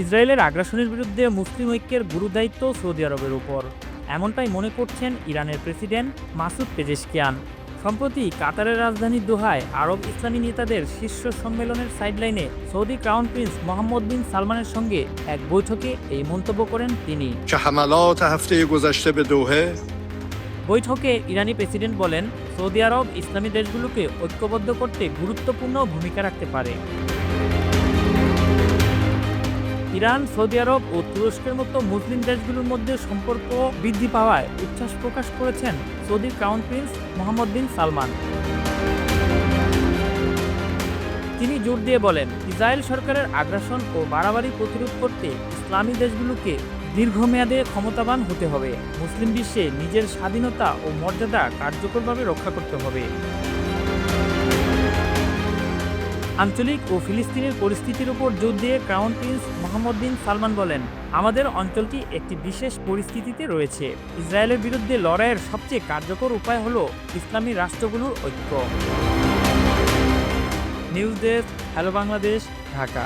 ইসরায়েলের আগ্রাসনের বিরুদ্ধে মুসলিম ঐক্যের গুরুদায়িত্ব সৌদি আরবের উপর। এমনটাই মনে করছেন ইরানের প্রেসিডেন্ট মাসুদ পেজেশকিয়ান। সম্প্রতি কাতারের রাজধানী দোহায় আরব ইসলামী নেতাদের শীর্ষ সম্মেলনের সাইডলাইনে Saudi crown prince Mohammed bin সালমানের সঙ্গে এক বৈঠকে এই মন্তব্য করেন তিনি। বৈঠকে ইরানি প্রেসিডেন্ট বলেন সৌদি আরব ইসলামী দেশগুলোকে ঐক্যবদ্ধ করতে গুরুত্বপূর্ণ ভূমিকা রাখতে পারে। ইরান, সৌদি আরব ও তুরস্কের মতো মুসলিম দেশগুলোর মধ্যে সম্পর্ক বৃদ্ধি পাওয়ায় উচ্ছ্বাস প্রকাশ করেছেন Saudi crown prince Mohammed bin Salman. তিনি জোর দিয়ে বলেন, ইসরায়েল সরকারের আগ্রাসন ও বাড়াবাড়ি প্রতিরোধ করতে ইসলামী দেশগুলোকে দীর্ঘমেয়াদে ক্ষমতাবান হতে হবে। মুসলিম বিশ্বে নিজের স্বাধীনতা ও মর্যাদা কার্যকরভাবে রক্ষা করতে হবে। আঞ্চলিক ও ফিলিস্তিনের পরিস্থিতির উপর জোর দিয়ে crown prince Mohammed bin Salman বলেন, আমাদের অঞ্চলটি একটি বিশেষ পরিস্থিতিতে রয়েছে। ইসরায়েলের বিরুদ্ধে লড়াইয়ের সবচেয়ে কার্যকর উপায় হল ইসলামী রাষ্ট্রগুলোর ঐক্য। News desk, hello Bangladesh, Dhaka.